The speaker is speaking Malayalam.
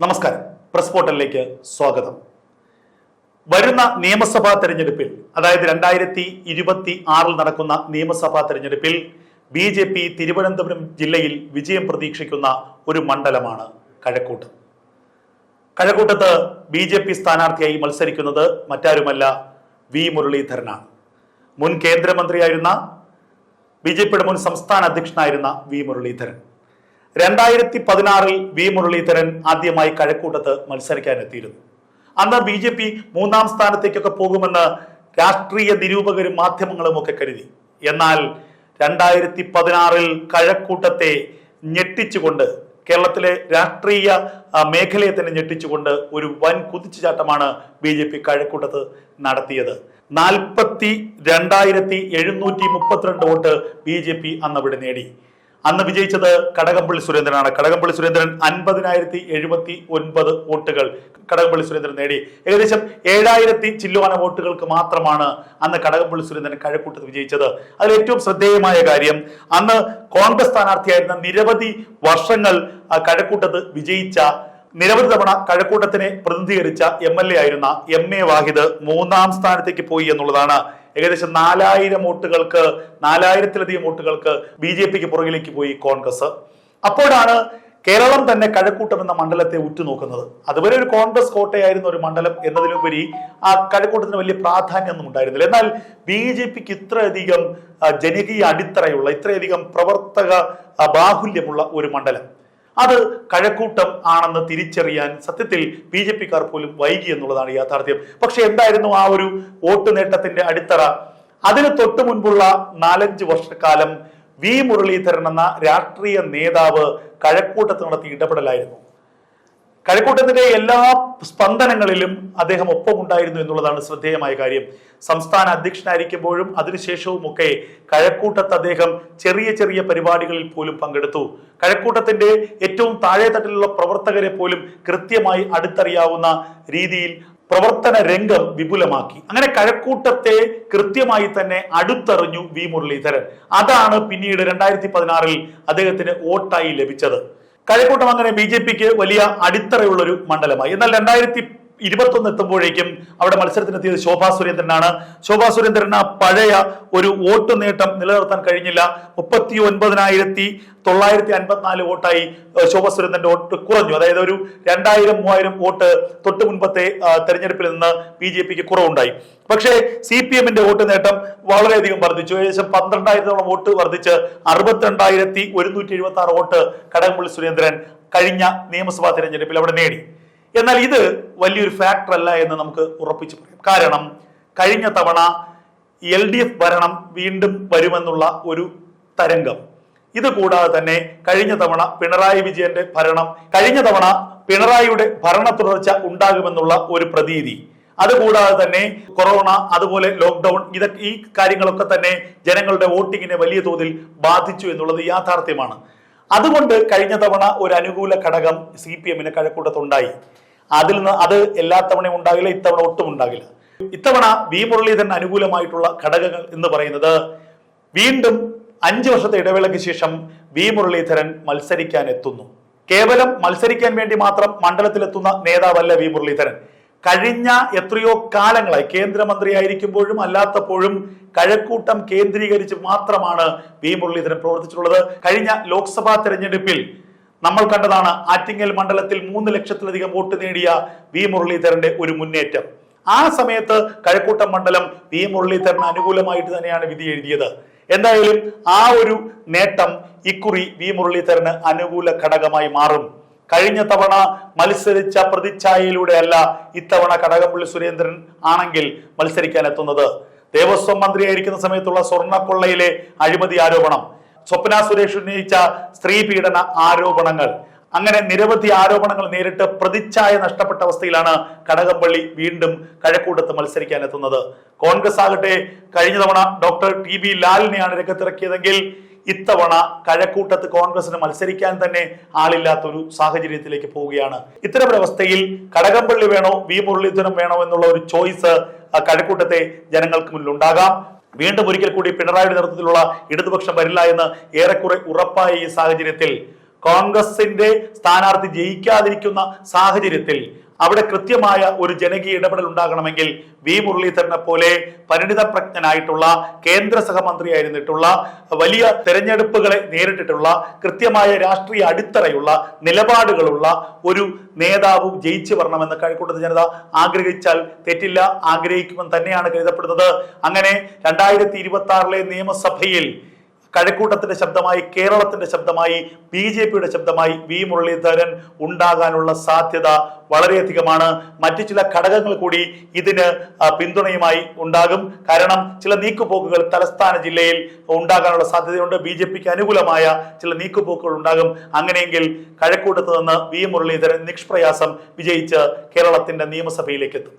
നമസ്കാരം. പ്രസ് പോർട്ടലിലേക്ക് സ്വാഗതം. വരുന്ന നിയമസഭാ തെരഞ്ഞെടുപ്പിൽ അതായത് രണ്ടായിരത്തി ഇരുപത്തി ആറിൽ നടക്കുന്ന നിയമസഭാ തെരഞ്ഞെടുപ്പിൽ ബി ജെ പി തിരുവനന്തപുരം ജില്ലയിൽ വിജയം പ്രതീക്ഷിക്കുന്ന ഒരു മണ്ഡലമാണ് കഴക്കൂട്ടം. കഴക്കൂട്ടത്ത് ബി ജെ പി സ്ഥാനാർത്ഥിയായി മത്സരിക്കുന്നത് മറ്റാരുമല്ല വി മുരളീധരനാണ്. മുൻ കേന്ദ്രമന്ത്രിയായിരുന്ന ബി ജെ പിയുടെ മുൻ സംസ്ഥാന അധ്യക്ഷനായിരുന്ന വി മുരളീധരൻ. രണ്ടായിരത്തി പതിനാറിൽ വി മുരളീധരൻ ആദ്യമായി കഴക്കൂട്ടത്ത് മത്സരിക്കാനെത്തിയിരുന്നു. അന്ന് ബി ജെ പി മൂന്നാം സ്ഥാനത്തേക്കൊക്കെ പോകുമെന്ന് രാഷ്ട്രീയ നിരൂപകരും മാധ്യമങ്ങളും ഒക്കെ കരുതി. എന്നാൽ രണ്ടായിരത്തി പതിനാറിൽ കഴക്കൂട്ടത്തെ ഞെട്ടിച്ചുകൊണ്ട് കേരളത്തിലെ രാഷ്ട്രീയ മേഖലയെ തന്നെ ഞെട്ടിച്ചുകൊണ്ട് ഒരു വൻ കുതിച്ചുചാട്ടമാണ് ബി ജെ പി കഴക്കൂട്ടത്ത് നടത്തിയത്. നാൽപ്പത്തി രണ്ടായിരത്തി എഴുന്നൂറ്റി മുപ്പത്തിരണ്ട് വോട്ട് ബി ജെ പി അന്നവിടെ നേടി. അന്ന് വിജയിച്ചത് കടകംപള്ളി സുരേന്ദ്രനാണ്. കടകംപള്ളി സുരേന്ദ്രൻ അൻപതിനായിരത്തി എഴുപത്തി ഒൻപത് വോട്ടുകൾ കടകംപള്ളി സുരേന്ദ്രൻ നേടി. ഏകദേശം ഏഴായിരത്തി ചില്ലുവാന വോട്ടുകൾക്ക് മാത്രമാണ് അന്ന് കടകംപള്ളി സുരേന്ദ്രൻ കഴക്കൂട്ടത്ത് വിജയിച്ചത്. അതിൽ ഏറ്റവും ശ്രദ്ധേയമായ കാര്യം അന്ന് കോൺഗ്രസ് സ്ഥാനാർത്ഥിയായിരുന്ന നിരവധി വർഷങ്ങൾ കഴക്കൂട്ടത്ത് വിജയിച്ച നിരവധി തവണ കഴക്കൂട്ടത്തിനെ പ്രതിനിധീകരിച്ച എം എൽ എ ആയിരുന്ന എം എ വാഹിദ് മൂന്നാം സ്ഥാനത്തേക്ക് പോയി എന്നുള്ളതാണ് ഏകദേശം നാലായിരം വോട്ടുകൾക്ക് നാലായിരത്തിലധികം വോട്ടുകൾക്ക് ബി ജെ പിക്ക് പുറകിലേക്ക് പോയി കോൺഗ്രസ്. അപ്പോഴാണ് കേരളം തന്നെ കഴക്കൂട്ടം എന്ന മണ്ഡലത്തെ ഉറ്റുനോക്കുന്നത്. അതുവരെ ഒരു കോൺഗ്രസ് കോട്ടയായിരുന്ന ഒരു മണ്ഡലം എന്നതിലുപരി ആ കഴക്കൂട്ടത്തിന് വലിയ പ്രാധാന്യമൊന്നും ഉണ്ടായിരുന്നില്ല. എന്നാൽ ബി ജെ പിക്ക് ഇത്രയധികം ജനകീയ അടിത്തറയുള്ള ഇത്രയധികം പ്രവർത്തക ബാഹുല്യമുള്ള ഒരു മണ്ഡലം. അത് കഴക്കൂട്ടം ആണെന്ന് തിരിച്ചറിയാൻ സത്യത്തിൽ ബി ജെ പിക്കാർ പോലും വൈകി എന്നുള്ളതാണ് യാഥാർത്ഥ്യം. പക്ഷെ എന്തായിരുന്നു ആ ഒരു വോട്ട് നേട്ടത്തിന്റെ അടിത്തറ? അതിന് തൊട്ടു മുൻപുള്ള നാലഞ്ച് വർഷക്കാലം വി മുരളീധരൻ എന്ന രാഷ്ട്രീയ നേതാവ് കഴക്കൂട്ടത്ത് നടത്തിയ ഇടപെടലായിരുന്നു. കഴക്കൂട്ടത്തിന്റെ എല്ലാ സ്പന്ദനങ്ങളിലും അദ്ദേഹം ഒപ്പമുണ്ടായിരുന്നു എന്നുള്ളതാണ് ശ്രദ്ധേയമായ കാര്യം. സംസ്ഥാന അധ്യക്ഷനായിരിക്കുമ്പോഴും അതിനുശേഷവും ഒക്കെ കഴക്കൂട്ടത്ത് അദ്ദേഹം ചെറിയ ചെറിയ പരിപാടികളിൽ പോലും പങ്കെടുത്തു. കഴക്കൂട്ടത്തിന്റെ ഏറ്റവും താഴെത്തട്ടിലുള്ള പ്രവർത്തകരെ പോലും കൃത്യമായി അടുത്തറിയാവുന്ന രീതിയിൽ പ്രവർത്തന രംഗം വിപുലമാക്കി. അങ്ങനെ കഴക്കൂട്ടത്തെ കൃത്യമായി തന്നെ അടുത്തറിഞ്ഞു വി മുരളീധരൻ. അതാണ് പിന്നീട് രണ്ടായിരത്തി പതിനാറിൽ അദ്ദേഹത്തിന് വോട്ടായി ലഭിച്ചത്. കഴക്കൂട്ടം അങ്ങനെ ബി ജെ പിക്ക് വലിയ അടിത്തറയുള്ള ഒരു മണ്ഡലമായി. എന്നാൽ രണ്ടായിരത്തി ഇരുപത്തൊന്ന് എത്തുമ്പോഴേക്കും അവിടെ മത്സരത്തിനെത്തിയത് ശോഭാ സുരേന്ദ്രനാണ്. ശോഭാ സുരേന്ദ്രന് പഴയ ഒരു വോട്ട് നേട്ടം നിലനിർത്താൻ കഴിഞ്ഞില്ല. മുപ്പത്തി ഒൻപതിനായിരത്തി തൊള്ളായിരത്തി അൻപത്തിനാല് വോട്ടായി ശോഭാ സുരേന്ദ്രന്റെ വോട്ട് കുറഞ്ഞു. അതായത് ഒരു രണ്ടായിരം മൂവായിരം വോട്ട് തൊട്ട് മുൻപത്തെ തെരഞ്ഞെടുപ്പിൽ നിന്ന് ബി ജെ പിക്ക് കുറവുണ്ടായി. പക്ഷേ സി പി എമ്മിന്റെ വോട്ട് നേട്ടം വളരെയധികം വർദ്ധിച്ചു. ഏകദേശം പന്ത്രണ്ടായിരത്തോളം വോട്ട് വർദ്ധിച്ച് അറുപത്തിരണ്ടായിരത്തി ഒരുന്നൂറ്റി എഴുപത്തി ആറ് വോട്ട് കടകംപള്ളി സുരേന്ദ്രൻ കഴിഞ്ഞ നിയമസഭാ തെരഞ്ഞെടുപ്പിൽ അവിടെ നേടി. എന്നാൽ ഇത് വലിയൊരു ഫാക്ടർ അല്ല എന്ന് നമുക്ക് ഉറപ്പിച്ചു പറയാം. കാരണം കഴിഞ്ഞ തവണ എൽ ഡി എഫ് ഭരണം വീണ്ടും വരുമെന്നുള്ള ഒരു തരംഗം. ഇത് കൂടാതെ തന്നെ കഴിഞ്ഞ തവണ പിണറായി വിജയന്റെ ഭരണം കഴിഞ്ഞ തവണ പിണറായിയുടെ ഭരണ തുടർച്ച ഉണ്ടാകുമെന്നുള്ള ഒരു പ്രതീതി. അതുകൂടാതെ തന്നെ കൊറോണ അതുപോലെ ലോക്ക്ഡൌൺ ഇതൊക്കെ ഈ കാര്യങ്ങളൊക്കെ തന്നെ ജനങ്ങളുടെ വോട്ടിങ്ങിനെ വലിയ തോതിൽ ബാധിച്ചു എന്നുള്ളത് യാഥാർത്ഥ്യമാണ്. അതുകൊണ്ട് കഴിഞ്ഞ തവണ ഒരു അനുകൂല ഘടകം സി പി എമ്മിന് കഴക്കൂട്ടത്തുണ്ടായി. അതിൽ നിന്ന് അത് എല്ലാ തവണയും ഉണ്ടാകില്ല ഇത്തവണ ഒട്ടും ഉണ്ടാകില്ല. ഇത്തവണ വി മുരളീധരൻ അനുകൂലമായിട്ടുള്ള ഘടകങ്ങൾ എന്ന് പറയുന്നത് വീണ്ടും അഞ്ചു വർഷത്തെ ഇടവേളയ്ക്ക് ശേഷം വി മുരളീധരൻ മത്സരിക്കാൻ എത്തുന്നു കേവലം മത്സരിക്കാൻ വേണ്ടി മാത്രം മണ്ഡലത്തിലെത്തുന്ന നേതാവല്ല വി മുരളീധരൻ. കഴിഞ്ഞ എത്രയോ കാലങ്ങളായി കേന്ദ്രമന്ത്രിയായിരിക്കുമ്പോഴും അല്ലാത്തപ്പോഴും കഴക്കൂട്ടം കേന്ദ്രീകരിച്ച് മാത്രമാണ് വി മുരളീധരൻ പ്രവർത്തിച്ചിട്ടുള്ളത്. കഴിഞ്ഞ ലോക്സഭാ തെരഞ്ഞെടുപ്പിൽ നമ്മൾ കണ്ടതാണ് ആറ്റിങ്ങൽ മണ്ഡലത്തിൽ മൂന്ന് ലക്ഷത്തിലധികം വോട്ട് നേടിയ വി മുരളീധരന്റെ ഒരു മുന്നേറ്റം. ആ സമയത്ത് കഴക്കൂട്ടം മണ്ഡലം വി മുരളീധരന് അനുകൂലമായിട്ട് തന്നെയാണ് വിധി എഴുതിയത്. എന്തായാലും ആ ഒരു നേട്ടം ഇക്കുറി വി മുരളീധരന് അനുകൂല ഘടകമായി മാറും. കഴിഞ്ഞ തവണ മത്സരിച്ച പ്രതിച്ഛായയിലൂടെ അല്ല ഇത്തവണ കടകംപള്ളി സുരേന്ദ്രൻ ആണെങ്കിൽ മത്സരിക്കാൻ എത്തുന്നത്. ദേവസ്വം മന്ത്രിയായിരിക്കുന്ന സമയത്തുള്ള സ്വർണക്കൊള്ളയിലെ അഴിമതി ആരോപണം. സ്വപ്ന സുരേഷ് ഉന്നയിച്ച സ്ത്രീ പീഡന ആരോപണങ്ങൾ. അങ്ങനെ നിരവധി ആരോപണങ്ങൾ നേരിട്ട് പ്രതിച്ഛായ നഷ്ടപ്പെട്ട അവസ്ഥയിലാണ് കടകംപള്ളി വീണ്ടും കഴക്കൂട്ടത്ത് മത്സരിക്കാൻ എത്തുന്നത് കോൺഗ്രസ് ആകട്ടെ കഴിഞ്ഞ തവണ ഡോക്ടർ ടി ബി ലാലിനെയാണ് രംഗത്തിറക്കിയതെങ്കിൽ ഇത്തവണ കഴക്കൂട്ടത്ത് കോൺഗ്രസിന് മത്സരിക്കാൻ തന്നെ ആളില്ലാത്തൊരു സാഹചര്യത്തിലേക്ക് പോവുകയാണ്. ഇത്തരമൊരവസ്ഥയിൽ കടകംപള്ളി വേണോ വി മുരളീധരൻ വേണോ എന്നുള്ള ഒരു ചോയ്സ് കഴക്കൂട്ടത്തെ ജനങ്ങൾക്ക് മുന്നിൽ ഉണ്ടാകാം വീണ്ടും ഒരിക്കൽ കൂടി പിണറായിയുടെ നേതൃത്വത്തിലുള്ള ഇടതുപക്ഷം വരില്ല എന്ന് ഏറെക്കുറെ ഉറപ്പായ ഈ സാഹചര്യത്തിൽ. കോൺഗ്രസിന്റെ സ്ഥാനാർത്ഥി ജയിക്കാതിരിക്കുന്ന സാഹചര്യത്തിൽ അവിടെ കൃത്യമായ ഒരു ജനകീയ ഇടപെടൽ ഉണ്ടാകണമെങ്കിൽ വി മുരളീധരനെ പോലെ പരിണിത പ്രജ്ഞനായിട്ടുള്ള കേന്ദ്ര സഹമന്ത്രിയായിരുന്നിട്ടുള്ള വലിയ തെരഞ്ഞെടുപ്പുകളെ നേരിട്ടിട്ടുള്ള കൃത്യമായ രാഷ്ട്രീയ അടിത്തറയുള്ള നിലപാടുകളുള്ള ഒരു നേതാവ് ജയിച്ചു വരണമെന്ന് കഴിക്കൂട്ടത്ത് ജനത ആഗ്രഹിച്ചാൽ തെറ്റില്ല ആഗ്രഹിക്കുമെന്ന് തന്നെയാണ് കരുതപ്പെടുന്നത്. അങ്ങനെ രണ്ടായിരത്തി ഇരുപത്തി ആറിലെ നിയമസഭയിൽ കഴക്കൂട്ടത്തിന്റെ ശബ്ദമായി കേരളത്തിന്റെ ശബ്ദമായി ബി ജെ പിയുടെ ശബ്ദമായി വി മുരളീധരൻ ഉണ്ടാകാനുള്ള സാധ്യത വളരെയധികമാണ്. മറ്റു ചില ഘടകങ്ങൾ കൂടി ഇതിന് പിന്തുണയുമായി ഉണ്ടാകും. കാരണം ചില നീക്കുപോക്കുകൾ തലസ്ഥാന ജില്ലയിൽ ഉണ്ടാകാനുള്ള സാധ്യതയുണ്ട്. ബി ജെ പിക്ക് അനുകൂലമായ ചില നീക്കുപോക്കുകൾ ഉണ്ടാകും. അങ്ങനെയെങ്കിൽ കഴക്കൂട്ടത്ത് നിന്ന് വി മുരളീധരൻ നിഷ്പ്രയാസം വിജയിച്ച് കേരളത്തിന്റെ നിയമസഭയിലേക്ക് എത്തും.